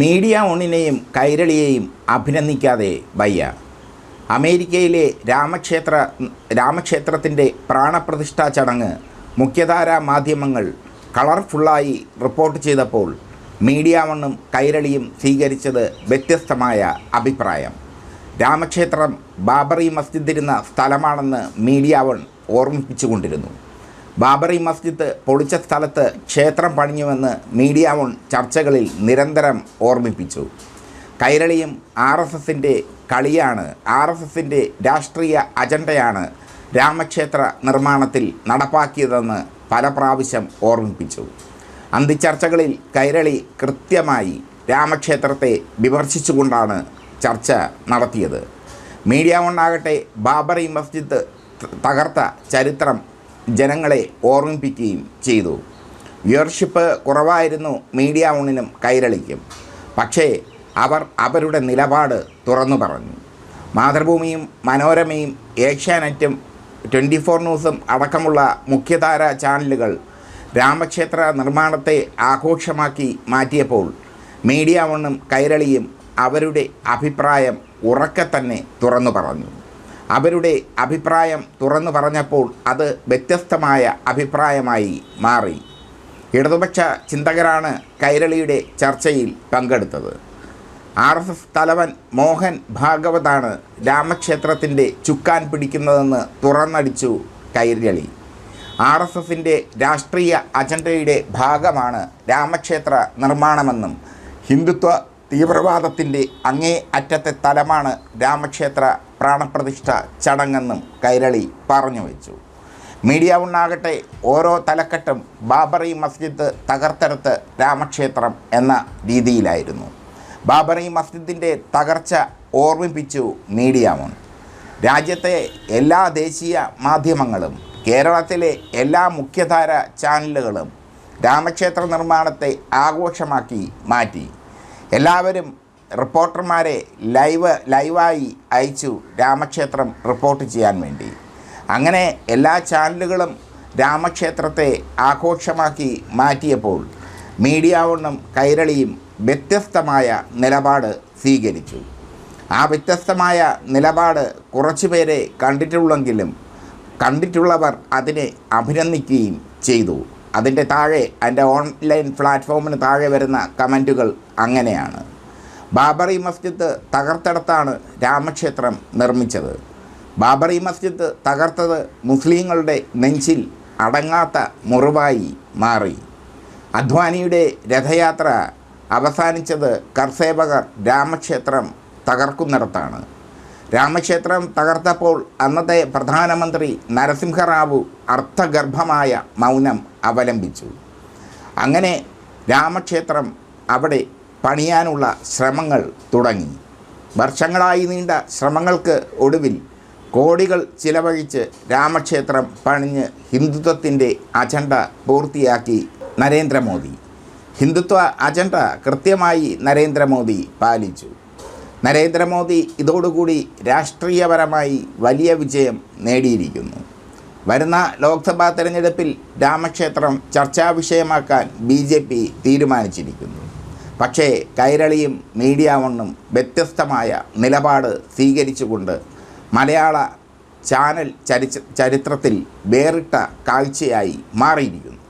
Media ഓണിനെയും കൈരളിയെയും അഭിനന്ദിക്കാതെ വയ്യ. അമേരിക്കയിലെ രാമക്ഷേത്ര രാമക്ഷേത്രത്തിന്റെ പ്രാണപ്രതിഷ്ഠാ ചടങ്ങ് മുഖ്യധാരാ മാധ്യമങ്ങൾ കളർഫുള്ളായി റിപ്പോർട്ട് ചെയ്തപ്പോൾ മീഡിയ വണ്ണും കൈരളിയും സ്വീകരിച്ചത് വ്യത്യസ്തമായ അഭിപ്രായം. രാമക്ഷേത്രം ബാബറി മസ്ജിദ് ഇരുന്ന സ്ഥലമാണെന്ന് മീഡിയ വൺ ഓർമ്മിപ്പിച്ചുകൊണ്ടിരുന്നു. ബാബറി മസ്ജിദ് പൊളിച്ച സ്ഥലത്ത് ക്ഷേത്രം പണിഞ്ഞുവെന്ന് മീഡിയ വൺ ചർച്ചകളിൽ നിരന്തരം ഓർമ്മിപ്പിച്ചു. കൈരളിയും ആർ എസ് എസിന്റെ കളിയാണ് ആർ എസ് എസിന്റെ രാഷ്ട്രീയ അജണ്ടയാണ് രാമക്ഷേത്ര നിർമ്മാണത്തിൽ നടപ്പാക്കിയതെന്ന് പല പ്രാവശ്യം ഓർമ്മിപ്പിച്ചു. അന്തിച്ചർച്ചകളിൽ കൈരളി കൃത്യമായി രാമക്ഷേത്രത്തെ വിമർശിച്ചുകൊണ്ടാണ് ചർച്ച നടത്തിയത്. മീഡിയ വണ്ണാകട്ടെ ബാബറി മസ്ജിദ് തകർത്ത ചരിത്രം ജനങ്ങളെ ഓർമ്മിപ്പിക്കുകയും ചെയ്തു. വ്യൂവർഷിപ്പ് കുറവായിരുന്നു മീഡിയ ഓണിനും കൈരളിക്കും. പക്ഷേ അവർ അവരുടെ നിലപാട് തുറന്നു പറഞ്ഞു. മാതൃഭൂമിയും മനോരമയും ഏഷ്യാനെറ്റും ട്വന്റി ഫോർ ന്യൂസും അടക്കമുള്ള മുഖ്യധാര ചാനലുകൾ രാമക്ഷേത്ര നിർമ്മാണത്തെ ആഘോഷമാക്കി മാറ്റിയപ്പോൾ മീഡിയ വണ്ണും കൈരളിയും അവരുടെ അഭിപ്രായം ഉറക്കെ തന്നെ തുറന്നു പറഞ്ഞു. അവരുടെ അഭിപ്രായം തുറന്നു പറഞ്ഞപ്പോൾ അത് വ്യത്യസ്തമായ അഭിപ്രായമായി മാറി. ഇടതുപക്ഷ ചിന്തകരാണ് കൈരളിയുടെ ചർച്ചയിൽ പങ്കെടുത്തത്. ആർ എസ് എസ് തലവൻ മോഹൻ ഭാഗവതാണ് രാമക്ഷേത്രത്തിന്റെ ചുക്കാൻ പിടിക്കുന്നതെന്ന് തുറന്നടിച്ചു കൈരളി. ആർ എസ് എസിന്റെ രാഷ്ട്രീയ അജണ്ടയുടെ ഭാഗമാണ് രാമക്ഷേത്ര നിർമ്മാണമെന്നും ഹിന്ദുത്വ തീവ്രവാദത്തിന്റെ അങ്ങേ അറ്റത്തെ തലമാണ് രാമക്ഷേത്ര പ്രാണപ്രതിഷ്ഠ ചടങ്ങെന്നും കൈരളി പറഞ്ഞു വെച്ചു. മീഡിയ ഉണ്ണാകട്ടെ ഓരോ തലക്കെട്ടും ബാബറി മസ്ജിദ് തകർത്തെടുത്ത് രാമക്ഷേത്രം എന്ന രീതിയിലായിരുന്നു. ബാബറി മസ്ജിദിന്റെ തകർച്ച ഓർമ്മിപ്പിച്ചു മീഡിയ മുൻ. രാജ്യത്തെ എല്ലാ ദേശീയ മാധ്യമങ്ങളും കേരളത്തിലെ എല്ലാ മുഖ്യധാര ചാനലുകളും രാമക്ഷേത്ര നിർമ്മാണത്തെ ആഘോഷമാക്കി മാറ്റി. എല്ലാവരും റിപ്പോർട്ടർമാരെ ലൈവ് ലൈവായി അയച്ചു രാമക്ഷേത്രം റിപ്പോർട്ട് ചെയ്യാൻ വേണ്ടി. അങ്ങനെ എല്ലാ ചാനലുകളും രാമക്ഷേത്രത്തെ ആഘോഷമാക്കി മാറ്റിയപ്പോൾ മീഡിയ വണ്ണും കൈരളിയും വ്യത്യസ്തമായ നിലപാട് സ്വീകരിച്ചു. ആ വ്യത്യസ്തമായ നിലപാട് കുറച്ചുപേരെ കണ്ടിട്ടുള്ളെങ്കിലും കണ്ടിട്ടുള്ളവർ അതിനെ അഭിനന്ദിക്കുകയും ചെയ്തു. അതിന്റെ താഴെ എന്റെ ഓൺലൈൻ പ്ലാറ്റ്ഫോമിന് താഴെ വരുന്ന കമന്റുകൾ അങ്ങനെയാണ്. ബാബറി മസ്ജിദ് തകർത്തെടുത്താണ് രാമക്ഷേത്രം നിർമ്മിച്ചത്. ബാബറി മസ്ജിദ് തകർത്തത് മുസ്ലിങ്ങളുടെ നെഞ്ചിൽ അടങ്ങാത്ത മുറിവായി മാറി. അദ്വാനിയുടെ രഥയാത്ര അവസാനിച്ചത് കർസേവകർ രാമക്ഷേത്രം തകർക്കുന്നിടത്താണ്. രാമക്ഷേത്രം തകർത്തപ്പോൾ അന്നത്തെ പ്രധാനമന്ത്രി നരസിംഹറാവു അർത്ഥഗർഭമായ മൗനം അവലംബിച്ചു. അങ്ങനെ രാമക്ഷേത്രം അവിടെ പണിയാനുള്ള ശ്രമങ്ങൾ തുടങ്ങി. വർഷങ്ങളായി നീണ്ട ശ്രമങ്ങൾക്ക് ഒടുവിൽ കോടികൾ ചിലവഴിച്ച് രാമക്ഷേത്രം പണിഞ്ഞ് ഹിന്ദുത്വത്തിന്റെ അജണ്ട പൂർത്തിയാക്കി നരേന്ദ്രമോദി. ഹിന്ദുത്വ അജണ്ട കൃത്യമായി നരേന്ദ്രമോദി പാലിച്ചു. നരേന്ദ്രമോദി ഇതോടുകൂടി രാഷ്ട്രീയപരമായി വലിയ വിജയം നേടിയിരിക്കുന്നു. വരുന്ന ലോക്സഭാ തെരഞ്ഞെടുപ്പിൽ രാമക്ഷേത്രം ചർച്ചാ വിഷയമാക്കാൻ ബി തീരുമാനിച്ചിരിക്കുന്നു. പക്ഷേ കൈരളിയും മീഡിയ വണ്ണും വ്യത്യസ്തമായ നിലപാട് സ്വീകരിച്ചുകൊണ്ട് മലയാള ചാനൽ ചരിച്ച ചരിത്രത്തിൽ വേറിട്ട കാഴ്ചയായി മാറിയിരിക്കുന്നു.